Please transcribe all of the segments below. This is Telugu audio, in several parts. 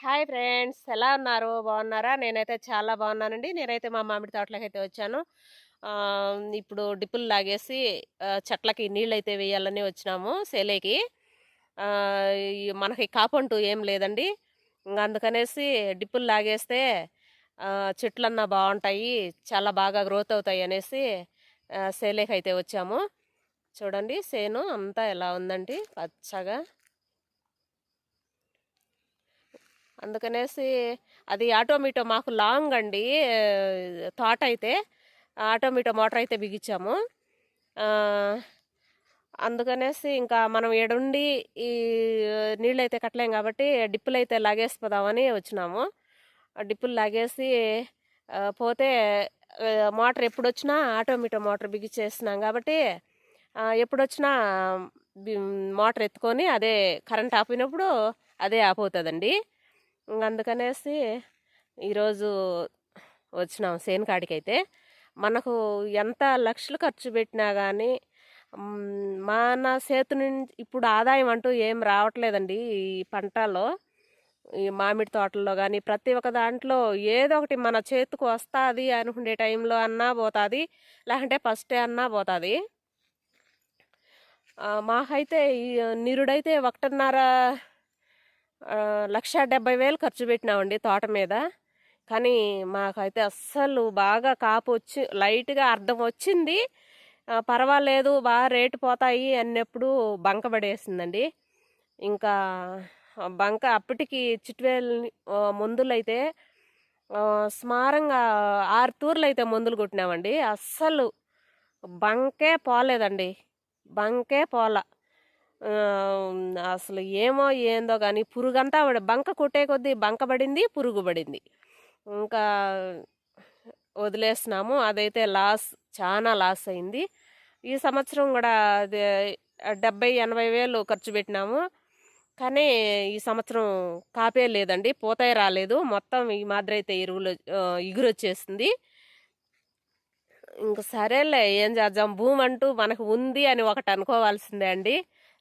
Hi friends. ఎలా ఉన్నారు? బాగున్నారా? నేనైతే చాలా బాగున్నానండి. నేనైతే మా మామిడి తోటలోకి అయితే వచ్చాను ఇప్పుడు డిప్పులు లాగేసి చెట్లకి నీళ్ళు అయితే వేయాలని వచ్చినాము సేలేకి. మనకి కాపంటూ ఏం లేదండి. ఇంకా అందుకనేసి డిప్పులు లాగేస్తే చెట్లన్నా బాగుంటాయి చాలా బాగా గ్రోత్ అవుతాయి అనేసి సేలేకి అయితే వచ్చాము. చూడండి సేను అంతా ఎలా ఉందండి? పచ్చగా. అందుకనేసి అది ఆటోమేటో మాకు లాంగ్ అండి థాట్ తోట అయితే ఆటోమేటో మోటార్ అయితే బిగించాము. అందుకనేసి ఇంకా మనం ఏడుండి ఈ నీళ్ళు అయితే కట్టలేం కాబట్టి డిప్పులు అయితే లాగేసిపోదామని వచ్చినాము డిప్పులు లాగేసి పోతే మోటార్ ఎప్పుడు వచ్చినా ఆటోమేటో మోటార్ బిగించేసినాం కాబట్టి ఎప్పుడు వచ్చినా బి- మోటార్ ఎత్తుకొని అదే కరెంట్ ఆపినప్పుడు అదే ఆఫ్ అందుకనేసి ఈరోజు వచ్చినాం సేను కాడికైతే మనకు ఎంత లక్షలు ఖర్చు పెట్టినా కానీ మన చేతి నుంచి ఇప్పుడు ఆదాయం అంటూ ఏం రావట్లేదండి ఈ పంటలో. ఈ మామిడి తోటల్లో కానీ ప్రతి ఒక్క దాంట్లో ఏదో ఒకటి మన చేతికి వస్తుంది అనుకునే టైంలో అన్నా పోతుంది లేకుంటే ఫస్టే అన్నా పోతుంది. మాకైతే ఈ నిరుడైతే ఒకటిన్నర లక్ష డెబ్బై వేలు ఖర్చు పెట్టినామండి తోట మీద. కానీ మాకైతే అస్సలు బాగా కాపు వచ్చి లైట్గా అర్థం వచ్చింది. పర్వాలేదు బాగా రేటు పోతాయి అన్నప్పుడు బంక పడేసిందండి. ఇంకా బంక అప్పటికి చిట్వేల్ మందులు అయితే స్మారంగా ఆరు తూర్లు అయితే మందులు కొట్టినామండి. అస్సలు బంకే పోలేదండి. బంకే పోలే. అసలు ఏమో ఏందో కానీ పురుగంతా బంక కొట్టే కొద్దీ బంక పడింది పురుగు పడింది. ఇంకా వదిలేసినాము అదైతే లాస్ చాలా లాస్ అయింది. ఈ సంవత్సరం కూడా అదే డెబ్బై ఎనభై వేలు ఖర్చు పెట్టినాము. కానీ ఈ సంవత్సరం కాపే లేదండి. పూతాయి రాలేదు. మొత్తం ఈ మాదిరి అయితే ఎరువులు ఇగురు వచ్చేసింది ఇంక సరేలే ఏం చేద్దాం? భూమి అంటూ మనకు ఉంది అని ఒకటి అనుకోవాల్సిందే అండి.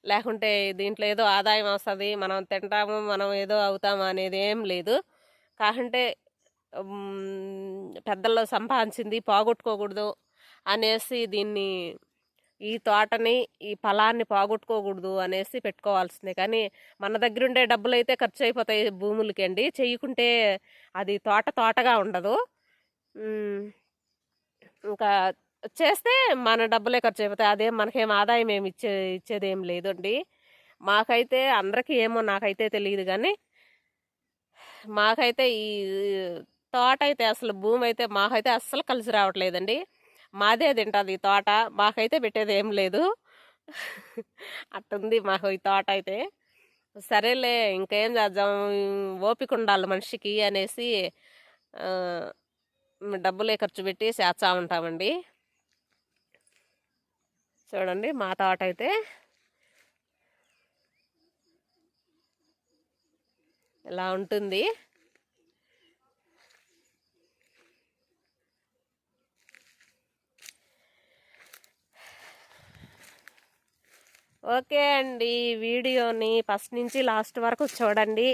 లేకుంటే దీంట్లో ఏదో ఆదాయం వస్తుంది మనం తింటాము మనం ఏదో అవుతాము అనేది ఏం లేదు. కాకుంటే పెద్దల్లో సంపాదించింది పోగొట్టుకోకూడదు అనేసి దీన్ని ఈ తోటని ఈ ఫలాన్ని పోగొట్టుకోకూడదు అనేసి పెట్టుకోవాల్సిందే. కానీ మన దగ్గర ఉండే డబ్బులు అయితే ఖర్చు అయిపోతాయి భూములకి అండి చేయకుంటే అది తోట తోటగా ఉండదు. ఇంకా చేస్తే మన డబ్బులే ఖర్చు అయిపోతాయి. అదేం మనకేం ఆదాయం ఏమి ఇచ్చే ఇచ్చేదేం లేదండి. మాకైతే అందరికీ ఏమో నాకైతే తెలియదు కానీ మాకైతే ఈ తోట అయితే అసలు భూమి అయితే మాకైతే అస్సలు కలిసి రావట్లేదండి. మాదే తింటుంది ఈ తోట. మాకైతే పెట్టేది ఏం లేదు. అట్టుంది మాకు ఈ తోట అయితే. సరేలే ఇంకేం చేద్దాం? ఓపిక ఉండాలి మనిషికి అనేసి డబ్బులే ఖర్చు పెట్టి చేస్తా ఉంటామండి. చూడండి మా తోట అయితే. ఇలా ఉంటుంది. ఓకే అండి వీడియోని ఫస్ట్ నుంచి లాస్ట్ వరకు చూడండి.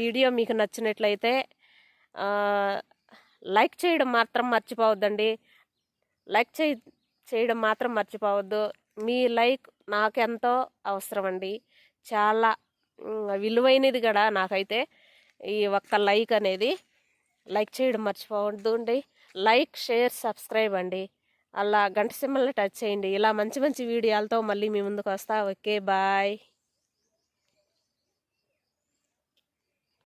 వీడియో మీకు నచ్చినట్లయితే లైక్ చేయడం మాత్రం మర్చిపోవద్దండి. లైక్ చేయ చేయడం మాత్రం మర్చిపోవద్దు. మీ లైక్ నాకెంతో అవసరం అండి చాలా విలువైనది కూడా నాకైతే. ఈ ఒక్క లైక్ అనేది లైక్ చేయడం మర్చిపోవద్దు అండి. లైక్ షేర్ సబ్స్క్రైబ్ అండి. అలా గంట సింబల్ని టచ్ చేయండి. ఇలా మంచి మంచి వీడియోలతో మళ్ళీ మీ ముందుకు వస్తా. Okay bye.